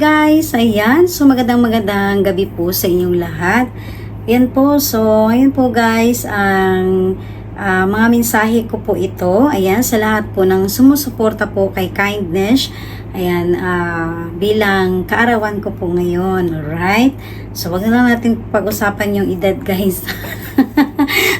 Guys! Ayan, so magandang magandang gabi po sa inyong lahat. Yan po, so ngayon po guys, ang ah, mga mensahe ko po ito. Ayan, sa lahat po ng sumusuporta po kay Kindness. Ayan, ah, bilang kaarawan ko po ngayon. Alright? So wag na natin pag-usapan yung edad guys.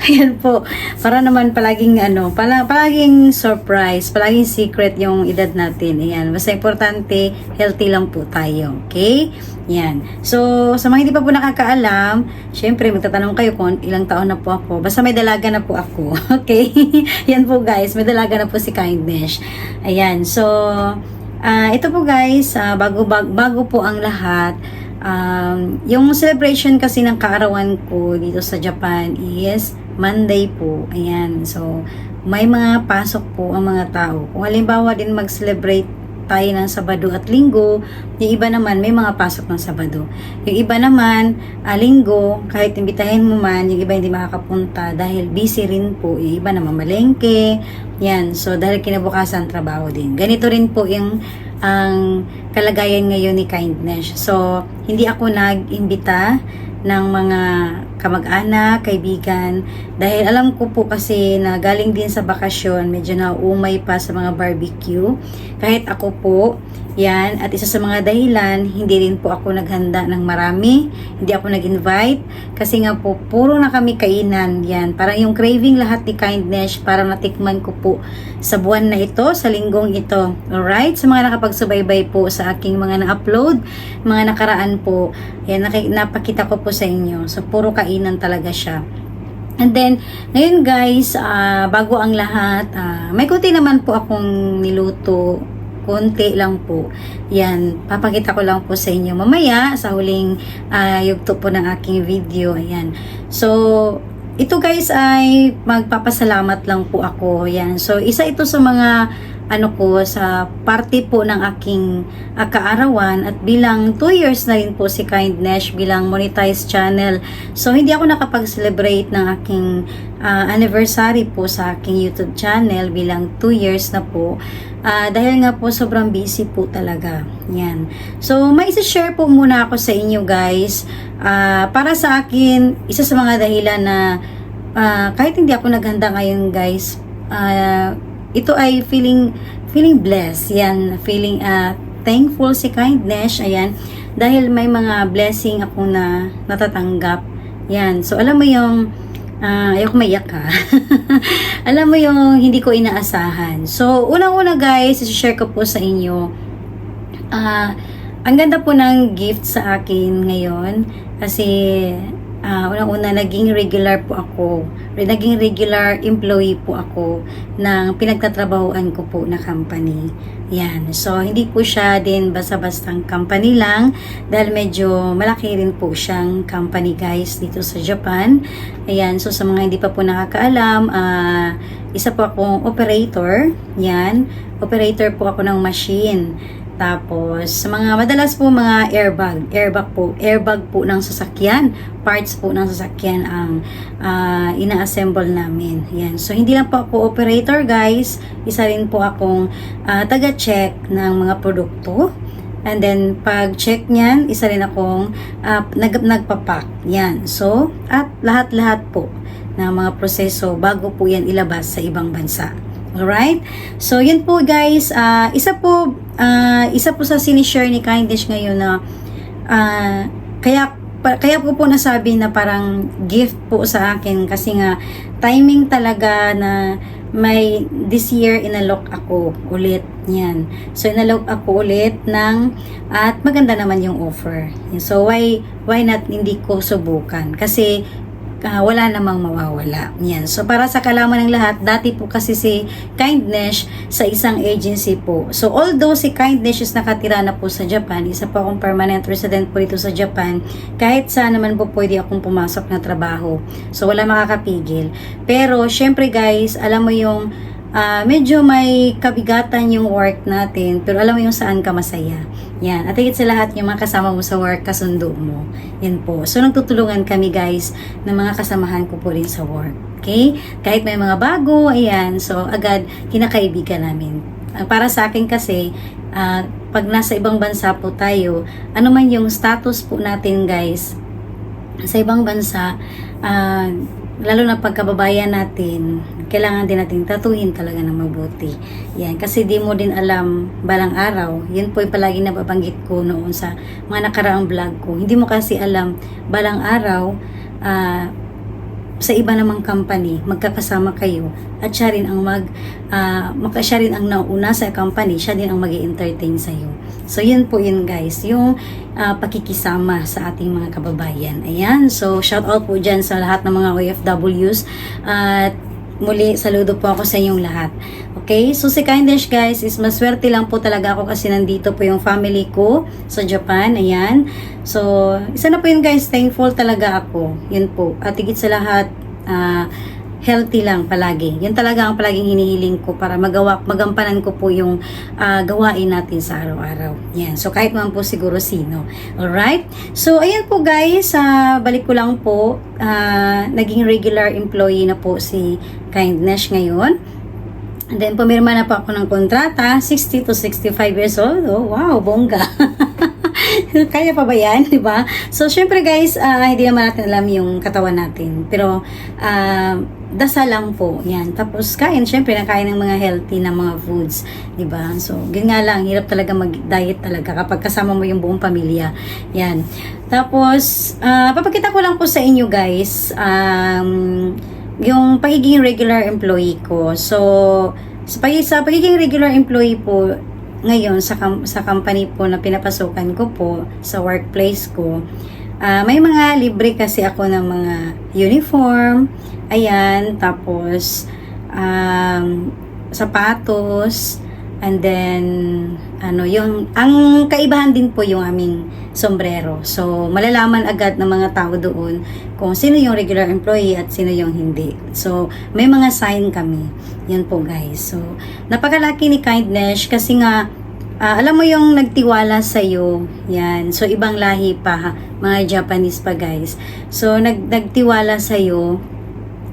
Ayan po. Para naman palaging ano, pala, palaging surprise, palaging secret yung edad natin. Ayan. Basta importante, healthy lang po tayo. Okay? Yan. So, sa mga hindi pa po nakakaalam, syempre, magtatanong kayo kung ilang taon na po ako. Basta may dalaga na po ako. Okay? Yan po guys. May dalaga na po si Kindness. Ayan. So, ah ito po guys, ah, bago, bago, bago po ang lahat, Um, yung celebration kasi ng kaarawan ko dito sa Japan is Monday po. Ayan. So, may mga pasok po ang mga tao. Kung halimbawa din mag-celebrate tayo ng Sabado at Linggo, yung iba naman may mga pasok ng Sabado. Yung iba naman, ah, Linggo, kahit imbitahin mo man, yung iba hindi makakapunta dahil busy rin po. Yung iba naman malengke. Yan. So, dahil kinabukasan trabaho din. Ganito rin po yung ang kalagayan ngayon ni Kindness. So, hindi ako nag-imbita ng mga kamag-anak, kaibigan, dahil alam ko po kasi na galing din sa bakasyon, medyo nauumay pa sa mga barbecue. Kahit ako po, yan, at isa sa mga dahilan, hindi rin po ako naghanda ng marami, hindi ako nag-invite, kasi nga po, puro na kami kainan, yan. Parang yung craving lahat ni Kindness, parang natikman ko po sa buwan na ito, sa linggong ito. Alright? Sa mga nakapagsubaybay po sa aking mga na-upload, mga nakaraan po, yan, napakita ko po sa inyo. So, puro kainan talaga siya. And then, ngayon guys, ah, bago ang lahat, ah, may kunti naman po akong niluto. Konti lang po. Yan, papakita ko lang po sa inyo mamaya sa huling ah, yugto po ng aking video. Ayan. So, ito guys ay magpapasalamat lang po ako. Yan. So, isa ito sa mga ano ko sa party po ng aking ah, kaarawan at bilang 2 years na rin po si Kindness bilang monetized channel. So hindi ako nakapag-celebrate ng aking ah, anniversary po sa aking YouTube channel bilang 2 years na po. Ah, dahil nga po sobrang busy po talaga. Yan. So may isa-share po muna ako sa inyo guys. Ah, para sa akin, isa sa mga dahilan na ah, kahit hindi ako naghanda ngayon guys, ah, ito ay feeling feeling blessed. Yan feeling uh, thankful si kindness. Ayan. Dahil may mga blessing ako na natatanggap. Yan. So alam mo yung uh, ayoko maiyak ha? Alam mo yung hindi ko inaasahan. So unang-una guys share ko po sa inyo ah ang ganda po ng gift sa akin ngayon. Kasi ah unang-una naging regular po ako. Naging regular employee po ako ng pinagtatrabahoan ko po na company. Yan. So hindi po siya din basta-bastang company lang dahil medyo malaki rin po siyang company guys dito sa Japan. Ayan. So sa mga hindi pa po nakakaalam ah isa po akong operator. Yan. Operator po ako ng machine tapos, sa mga madalas po mga airbag, airbag po, airbag po ng sasakyan, parts po ng sasakyan ang ah, ina-assemble namin. Yan. So, hindi lang po ako operator guys, isa rin po akong ah, taga-check ng mga produkto. And then, pag check niyan, isa rin akong ah, nag nagpapak. Yan. So, at lahat-lahat po ng mga proseso bago po yan ilabas sa ibang bansa. Alright? So, yun po guys. ah isa po, ah isa po sa sinishare ni Kindness ngayon na ah kaya pa, kaya po po nasabi na parang gift po sa akin kasi nga timing talaga na may this year inalok ako ulit yan. So inalok ako ulit ng at maganda naman yung offer. So why why not hindi ko subukan? Kasi ah, wala namang mawawala. Yan. So, para sa kalaman ng lahat, dati po kasi si Kindness sa isang agency po. So, although si Kindness is nakatira na po sa Japan, isa po akong permanent resident po dito sa Japan, kahit saan naman po pwede akong pumasok na trabaho. So, wala makakapigil. Pero, syempre guys, alam mo yung ah, medyo may kabigatan yung work natin, pero alam mo yung saan ka masaya. Yan. At higit sa lahat, yung mga kasama mo sa work, kasundo mo. Yan po. So, nagtutulungan kami guys ng mga kasamahan ko po rin sa work. Okay? Kahit may mga bago, ayan. So, agad, kinakaibigan namin. Ah, para sa akin kasi, ah, pag nasa ibang bansa po tayo, ano man yung status po natin guys, sa ibang bansa, ah, lalo na pagkababayan natin, kailangan din natin tatuhin talaga ng mabuti. Yan, kasi di mo din alam balang araw, yun po yung palagi nababanggit ko noon sa mga nakaraang vlog ko. Hindi mo kasi alam balang araw, ah, sa iba namang company, magkakasama kayo at siya rin ang mag ah, maka siya rin ang nauna sa company, siya din ang mag entertain sa iyo. So yun po yun guys, yung ah, pakikisama sa ating mga kababayan. Ayan, so shout out po dyan sa lahat ng mga OFWs at muli saludo po ako sa inyong lahat. Okay, so si Kindness guys is maswerte lang po talaga ako kasi nandito po yung family ko sa Japan. Ayan. So, isa na po yun guys, thankful talaga ako. Yun po. At higit sa lahat, ah, healthy lang palagi. Yun talaga ang palaging hinihiling ko para magawa, magampanan ko po yung ah, gawain natin sa araw-araw. Yan. So, kahit man po siguro sino. Alright? So, ayan po guys, ah, balik ko lang po, ah, naging regular employee na po si Kindness ngayon. And then, pumirma na po ako ng kontrata, 60 to 65 years old. Oh, wow, bongga. Kaya pa ba yan, di ba? So, syempre guys, ah, hindi naman natin alam yung katawan natin. Pero, ah, dasal lang po. Yan. Tapos, kain, syempre, nakain ng mga healthy na mga foods. Ba? So, ganyan nga lang, hirap talaga mag-diet talaga kapag kasama mo yung buong pamilya. Yan. Tapos, ah, papakita ko lang po sa inyo guys, um, yung pagiging regular employee ko. So, sa, pag- sa pagiging regular employee po, ngayon sa, kam- sa company po na pinapasukan ko po, sa workplace ko, ah, may mga libre kasi ako ng mga uniform, ayan, tapos, um, sapatos, and then, ano, yung, ang kaibahan din po yung aming sombrero. So, malalaman agad ng mga tao doon kung sino yung regular employee at sino yung hindi. So, may mga sign kami. Yan po guys. So, napakalaki ni Kindness kasi nga, ah, alam mo yung nagtiwala sa iyo. Yan. So, ibang lahi pa, mga Japanese pa guys. So, nag, nagtiwala sa iyo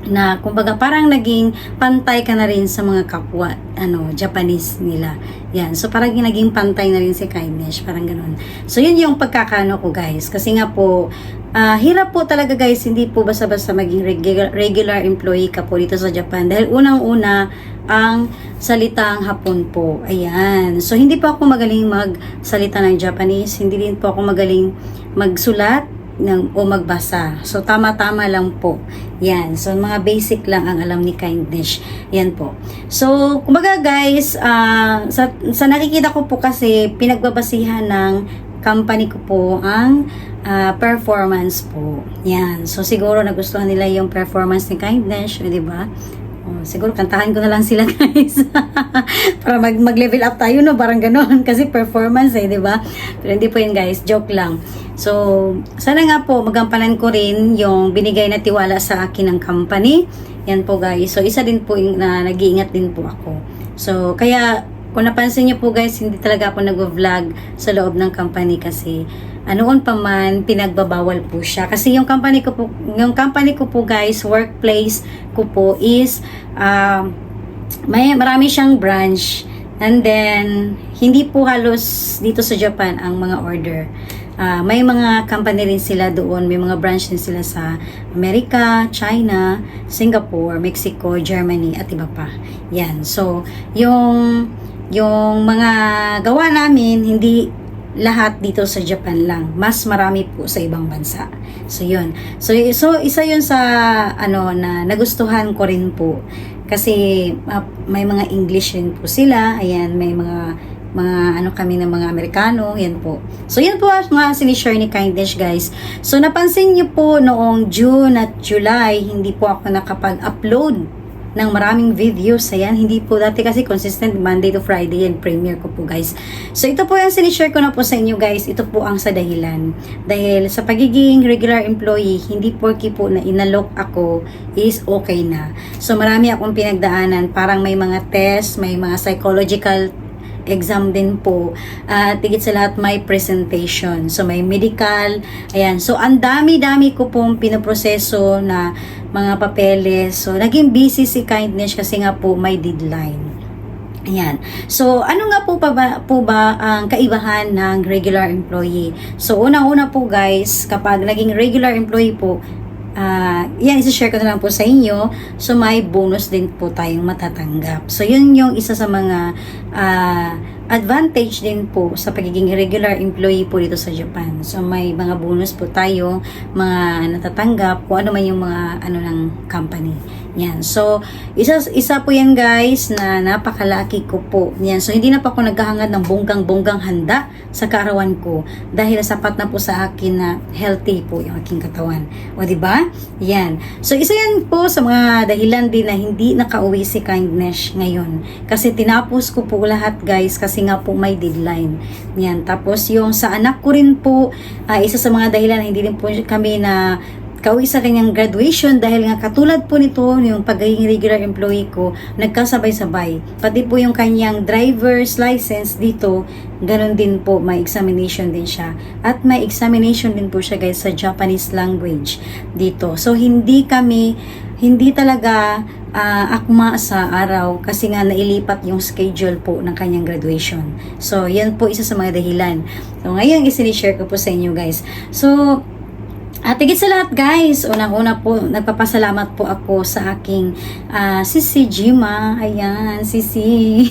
na kumbaga parang naging pantay ka na rin sa mga kapwa ano Japanese nila. Yan. So parang naging pantay na rin si Kindness, parang ganun. So yun yung pagkakano ko guys kasi nga po ah, hirap po talaga guys, hindi po basta-basta maging regular, regular employee ka po dito sa Japan dahil unang-una ang salitang Hapon po. Ayan. So hindi po ako magaling magsalita ng Japanese, hindi din po ako magaling magsulat ng, o magbasa. So, tama-tama lang po. Yan. So, mga basic lang ang alam ni Kindness. Yan po. So, kumbaga guys, ah, sa, sa nakikita ko po kasi, pinagbabasihan ng company ko po ang ah, performance po. Yan. So, siguro nagustuhan nila yung performance ni Kindness, di ba? Siguro kantahan ko na lang sila guys. Para mag, mag-level up tayo no, parang ganoon kasi performance eh, 'di ba? Pero hindi po 'yun guys, joke lang. So, sana nga po magampanan ko rin yung binigay na tiwala sa akin ng company. Yan po guys. So, isa din po na nag-iingat din po ako. So, kaya kung napansin niyo po guys, hindi talaga ako nag-vlog sa loob ng company kasi anoon pa man pinagbabawal po siya kasi yung company ko po yung company ko po guys workplace ko po is um, may marami siyang branch and then hindi po halos dito sa Japan ang mga order Ah, may mga company rin sila doon, may mga branch din sila sa Amerika, China, Singapore, Mexico, Germany at iba pa. Yan. So, yung yung mga gawa namin hindi lahat dito sa Japan lang. Mas marami po sa ibang bansa. So, yun. So, so isa yun sa ano na nagustuhan ko rin po. Kasi ah, may mga English rin po sila. Ayan, may mga mga ano kami ng mga Amerikano, yan po. So yan po ang mga sinishare ni Kindness guys. So napansin niyo po noong June at July, hindi po ako nakapag-upload ng maraming videos. Ayan, hindi po dati kasi consistent Monday to Friday and premiere ko po guys. So ito po yung sinishare ko na po sa inyo guys. Ito po ang sa dahilan. Dahil sa pagiging regular employee, hindi porky po na inalok ako is okay na. So marami akong pinagdaanan. Parang may mga test, may mga psychological exam din po. At tigit sa lahat may presentation. So may medical. Ayan. So ang dami-dami ko pong pinoproseso na mga papeles. So naging busy si Kindness kasi nga po may deadline. Ayan. So, ano nga po pa ba, po ba ang kaibahan ng regular employee? So, unang-una po guys, kapag naging regular employee po, ah yan, isa-share ko na lang po sa inyo. So, may bonus din po tayong matatanggap. So, yun yung isa sa mga ah, advantage din po sa pagiging regular employee po dito sa Japan. So, may mga bonus po tayo, mga natatanggap, kung ano man yung mga ano ng company. Yan. So, isa, isa po yan guys na napakalaki ko po. Yan. So, hindi na pa ako naghahangad ng bonggang-bonggang handa sa kaarawan ko dahil sapat na po sa akin na healthy po yung aking katawan. O, di ba? Yan. So, isa yan po sa mga dahilan din na hindi nakauwi si Kindness ngayon. Kasi tinapos ko po lahat guys kasi nga po may deadline. Yan. Tapos, yung sa anak ko rin po, ah, isa sa mga dahilan hindi din po kami na kauwi sa kanyang graduation dahil nga katulad po nito yung pagiging regular employee ko nagkasabay-sabay pati po yung kanyang driver's license dito ganun din po may examination din siya at may examination din po siya guys sa Japanese language dito so hindi kami hindi talaga ah, akma sa araw kasi nga nailipat yung schedule po ng kanyang graduation. So, yan po isa sa mga dahilan. So, ngayon isinishare ko po sa inyo guys. So, at higit sa lahat guys, unang-una po, nagpapasalamat po ako sa aking ah, Sisi Jima. Ayan, Sisi.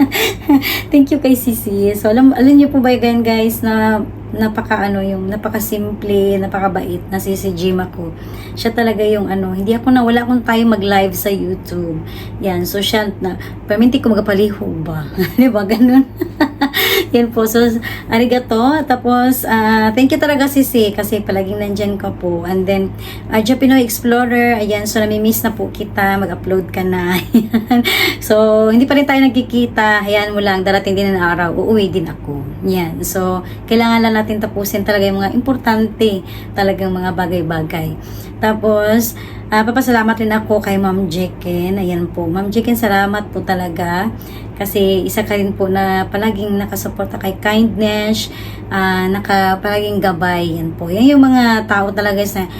Thank you kay Sisi. So, alam, alam niyo po ba yan guys na napaka ano yung napaka-simple, napakabait na si si Jima ko. Siya talaga yung ano, hindi ako nawala kung tayo mag-live sa YouTube. Yan, so siya na, perminti ko magapalihog ba? Di ba? Ganun. Yan po. So, arigato. Tapos, ah, thank you talaga Sisi kasi palaging nandyan ka po. And then, uh, Pinoy Explorer, ayan, so nami-miss na po kita, mag-upload ka na. So, hindi pa rin tayo nagkikita. Ayan mo lang, darating din ang araw, uuwi din ako. Yan. So, kailangan lang natin tapusin talaga yung mga importante talagang mga bagay-bagay. Tapos, ah, papasalamat rin ako kay Ma'am Jekin. Ayan po. Ma'am Jekin, salamat po talaga. Kasi isa ka rin po na palaging nakasuporta kay kindness, ah, naka, palaging gabay. Yan po. Yan yung mga tao talaga sa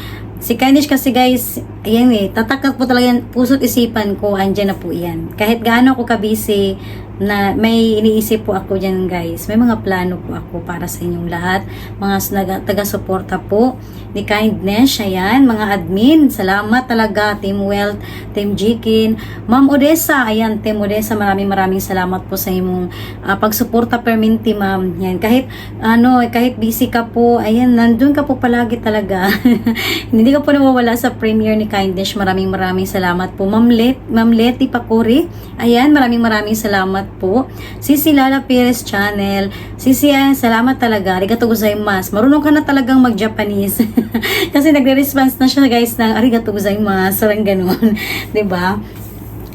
Si Kindness kasi guys, ayan eh, tatakot po talaga yan, puso't isipan ko, andyan na po yan. Kahit gaano ako kabisi, na may iniisip po ako dyan guys. May mga plano po ako para sa inyong lahat. Mga taga-suporta po ni Kindness. Ayan, mga admin. Salamat talaga. Team Wealth, Team Jikin. Ma'am Odessa. Ayan, Team Odessa. Maraming maraming salamat po sa imong ah, pagsuporta perminti ma'am. Yan, kahit ano, kahit busy ka po, ayan, nandun ka po palagi talaga. Hindi ka po nawawala sa premiere ni Kindness. Maraming maraming salamat po. Ma'am Let, Ma'am Leti Pakuri. Ayan, maraming maraming salamat po. Sisi Lala Perez Channel. Sisi, ayan, salamat talaga. Arigato gozaimasu. Marunong ka na talagang mag-Japanese. Kasi nagre-response na siya guys ng arigato gozaimasu. Parang ganun. ba?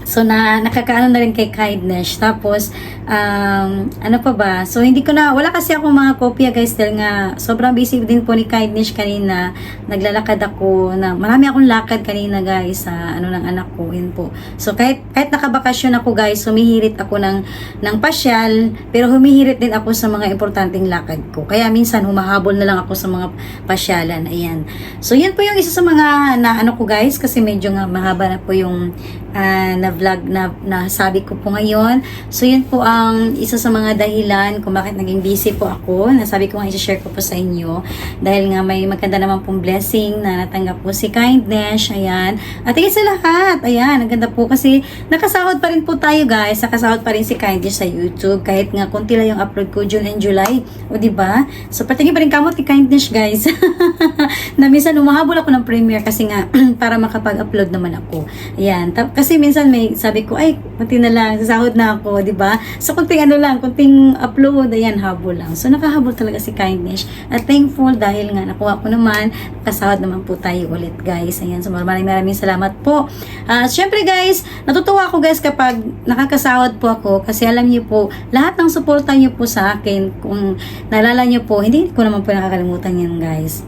So, na, nakakaano na rin kay kindness. Tapos, um, ano pa ba? So, hindi ko na, wala kasi ako mga kopya guys dahil nga sobrang busy din po ni kindness kanina. Naglalakad ako na, marami akong lakad kanina guys sa ano ng anak ko. Yun po. So, kahit, kahit nakabakasyon ako guys, humihirit ako ng, ng pasyal, pero humihirit din ako sa mga importanteng lakad ko. Kaya minsan, humahabol na lang ako sa mga pasyalan. Ayan. So, yun po yung isa sa mga na ano ko guys, kasi medyo nga mahaba na po yung ah, na vlog na nasabi ko po ngayon. So, yun po ang isa sa mga dahilan kung bakit naging busy po ako. Nasabi ko nga i-share ko po sa inyo. Dahil nga may maganda naman pong blessing na natanggap po si Kindness. Ayan. At higit sa lahat, ayan, ang ganda po kasi nakasahod pa rin po tayo guys. Nakasahod pa rin si Kindness sa YouTube. Kahit nga konti lang yung upload ko June and July. O, ba? So, patingin pa rin kamot ni Kindness guys. na minsan umahabol ako ng premiere kasi nga para makapag-upload naman ako. Ayan. Ta- kasi minsan may sabi ko, ay, kunti na lang, sasahod na ako, di ba? So, kunting ano lang, kunting upload, ayan, habol lang. So, nakahabol talaga si Kindness. At thankful dahil nga nakuha ko naman, kasahod naman po tayo ulit, guys. Ayan, so maraming maraming salamat po. At syempre, guys, natutuwa ako, guys, kapag nakakasahod po ako kasi alam niyo po, lahat ng suporta niyo po sa akin, kung naalala niyo po, hindi ko naman po nakakalimutan yan, guys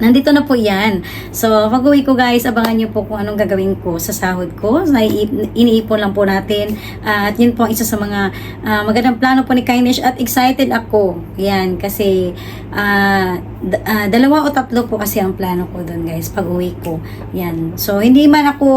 Nandito na po yan. So, pag uwi ko guys, abangan nyo po kung anong gagawin ko sa sahod ko. So, iniip- iniipon lang po natin. Ah, at yun po ang isa sa mga ah, magandang plano po ni Kindness at excited ako. Yan, kasi d- ah, dalawa o tatlo po kasi ang plano ko doon guys, pag uwi ko. Yan. So, hindi man ako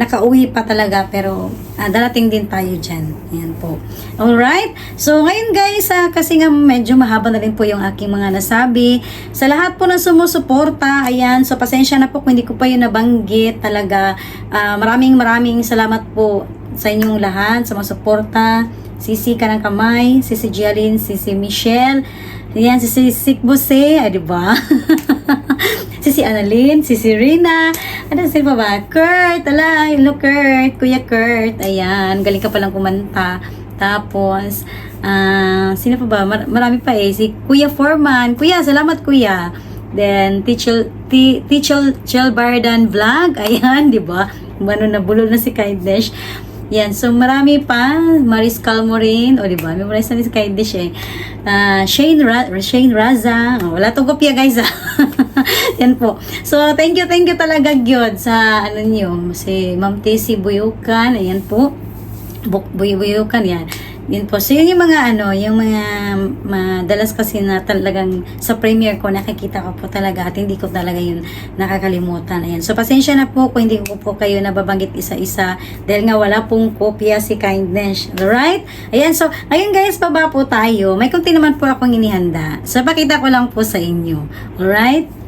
nakauwi pa talaga, pero ah, darating din tayo dyan. Yan po. Alright? So, ngayon guys, ah, kasi nga medyo mahaba na rin po yung aking mga nasabi. Sa lahat po ng sumusuporta, ayan, so pasensya na po kung hindi ko pa yun nabanggit talaga. Ah, maraming maraming salamat po sa inyong lahat, sa mga suporta. Sisi ka ng kamay, Sisi Gialin, Sisi Michelle, ayan, Sisi Sikbose, ay di ba? Sisi Annalyn, Sisi Rina, ano sino pa ba? Kurt, ala, hello Kurt, Kuya Kurt, ayan, galing ka palang kumanta. Tapos, ah, sino pa ba? Mar- marami pa eh, si Kuya Foreman, Kuya, salamat Kuya. Then, Teacher, Ti- Teacher Chel Bardan Vlog, ayan, di ba? Ano na bulol na si Kindness. Yan, so marami pa. Maris Calmorin, o di ba? Memorize na si Kindness eh. Ah, Shane, Ra- Shane Raza, oh, wala tong kopya guys ah. Yan po. So, thank you, thank you talaga gyud sa ano niyo, si Ma'am Tessie Buyukan, ayan po. Buk Buyukan yan. Yun po. So, yun yung mga ano, yung mga madalas kasi na talagang sa premiere ko, nakikita ko po talaga at hindi ko talaga yun nakakalimutan. Ayan. So, pasensya na po kung hindi ko po kayo nababanggit isa-isa dahil nga wala pong kopya si Kindness. Alright? Ayan. So, ngayon guys, baba po tayo. May kunti naman po akong inihanda. So, pakita ko lang po sa inyo. Alright?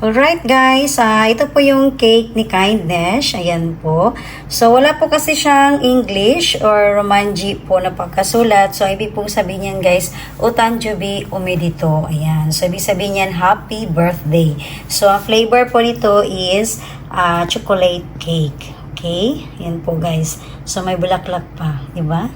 Alright guys, ah ito po yung cake ni Kindness. Ayan po. So wala po kasi siyang English or Romanji po na pagkasulat. So ibig po sabihin niyan guys, Utanjubi Umedito. Ayan. So ibig sabihin niyan, Happy Birthday. So ang flavor po nito is ah, chocolate cake. Okay? Ayan po guys. So may bulaklak pa. Diba?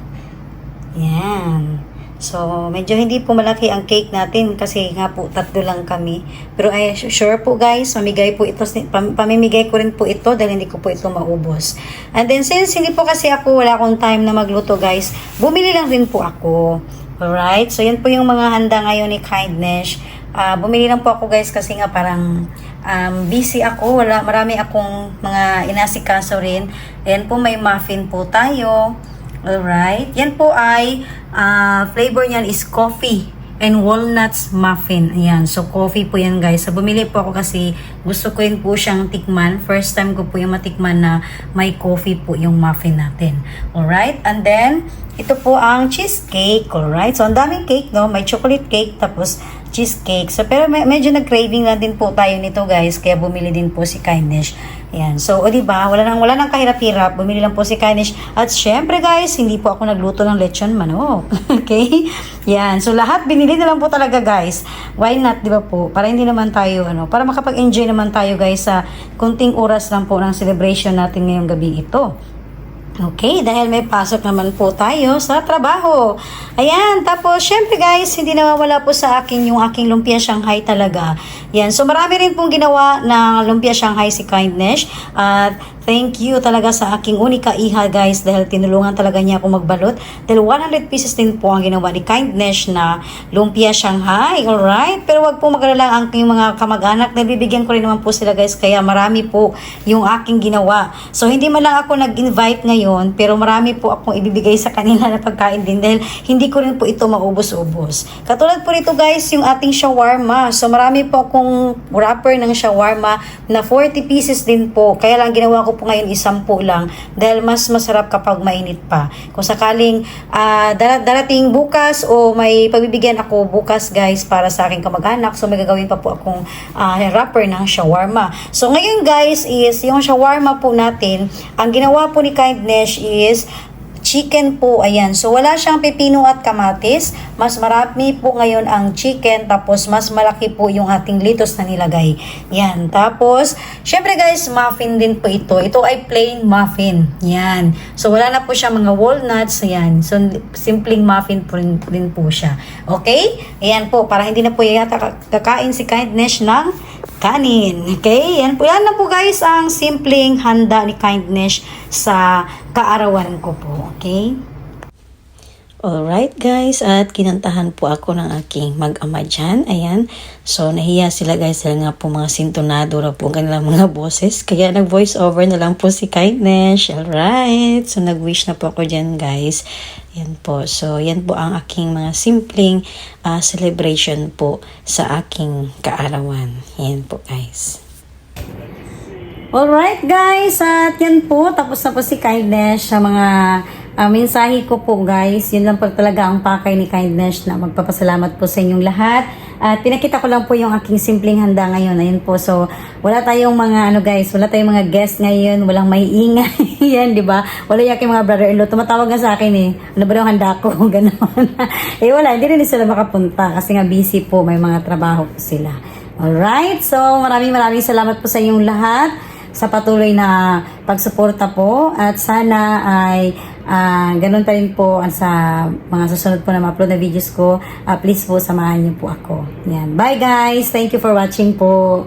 Yan. So, medyo hindi po malaki ang cake natin kasi nga po tatlo lang kami. Pero ay sure po guys, mamigay po ito, pam- pamimigay ko rin po ito dahil hindi ko po ito maubos. And then since hindi po kasi ako wala akong time na magluto guys, bumili lang rin po ako. Alright? So, yan po yung mga handa ngayon ni Kindness. Ah, bumili lang po ako guys kasi nga parang um, busy ako. Wala, marami akong mga inasikaso rin. Ayan po, may muffin po tayo. Alright. Yan po ay ah, flavor niyan is coffee and walnuts muffin. Ayan. So, coffee po yan guys. So, bumili po ako kasi gusto ko yun po siyang tikman. First time ko po yung matikman na may coffee po yung muffin natin. Alright. And then, ito po ang cheesecake. Alright. So, ang daming cake, no? May chocolate cake, tapos cheesecake. So, pero me- medyo nag-craving lang din po tayo nito guys. Kaya bumili din po si Kindness. Ayan. So, o diba, wala nang, wala nang kahirap-hirap. Bumili lang po si Kindness. At syempre guys, hindi po ako nagluto ng lechon manok. okay? Yan. So, lahat binili na lang po talaga guys. Why not, di ba po? Para hindi naman tayo, ano, para makapag-enjoy naman tayo guys sa kunting oras lang po ng celebration natin ngayong gabi ito. Okay, dahil may pasok naman po tayo sa trabaho. Ayan, tapos syempre guys, hindi nawawala po sa akin yung aking lumpia Shanghai talaga. Yan, so marami rin pong ginawa ng lumpia Shanghai si Kindness. At thank you talaga sa aking unika iha guys dahil tinulungan talaga niya ako magbalot. Dahil 100 pieces din po ang ginawa ni Kindness na lumpia Shanghai. Alright, pero wag po magalala ang aking mga kamag-anak. Nabibigyan ko rin naman po sila guys, kaya marami po yung aking ginawa. So hindi man lang ako nag-invite ngayon, pero marami po akong ibibigay sa kanila na pagkain din dahil hindi ko rin po ito maubos-ubos. Katulad po nito guys, yung ating shawarma. So marami po akong wrapper ng shawarma na 40 pieces din po. Kaya lang ginawa ko po ngayon isampu lang dahil mas masarap kapag mainit pa. Kung sakaling ah, dara- darating bukas o may pagbibigyan ako bukas guys para sa aking kamag-anak, so may gagawin pa po akong ah, wrapper ng shawarma. So ngayon guys is yung shawarma po natin, ang ginawa po ni Kindness is chicken po, ayan. So, wala siyang pepino at kamatis. Mas marami po ngayon ang chicken. Tapos, mas malaki po yung ating litos na nilagay. Yan. Tapos, syempre guys, muffin din po ito. Ito ay plain muffin. Yan. So, wala na po siya mga walnuts. Ayan. So, simpleng muffin po rin, din po siya. Okay? Ayan po. Para hindi na po yata kakain si Kindness ng kanin. Okay? Yan po. Yan na po guys ang simpleng handa ni Kindness sa kaarawan ko po. Okay? Alright guys, at kinantahan po ako ng aking mag-ama dyan. Ayan. So, nahiya sila guys. Sila nga po mga sintonado na po ang kanilang mga boses. Kaya nag-voice over na lang po si Kindness. Alright. So, nag-wish na po ako dyan guys. Yan po. So, yan po ang aking mga simpleng ah, celebration po sa aking kaarawan. Yan po guys. Alright guys, at yan po, tapos na po si Kindness sa mga ah, mensahe ko po guys. Yun lang po talaga ang pakay ni Kindness na magpapasalamat po sa inyong lahat. At pinakita ko lang po yung aking simpleng handa ngayon. Ayun po, so wala tayong mga ano guys, wala tayong mga guest ngayon, walang may ingay. yan, di ba? Wala yung mga brother-in-law. Tumatawag nga sa akin eh, ano ba yung handa ko? Ganon. eh wala, hindi rin sila makapunta kasi nga busy po, may mga trabaho po sila. Alright, so maraming maraming salamat po sa inyong lahat sa patuloy na pagsuporta po at sana ay ah, ganun pa rin po sa mga susunod po na ma-upload na videos ko. Ah, please po samahan niyo po ako. Yan. Bye guys! Thank you for watching po.